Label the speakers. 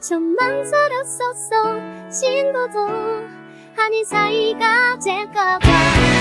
Speaker 1: 천만 살았었어 친구도 아닌 사이가 될까봐.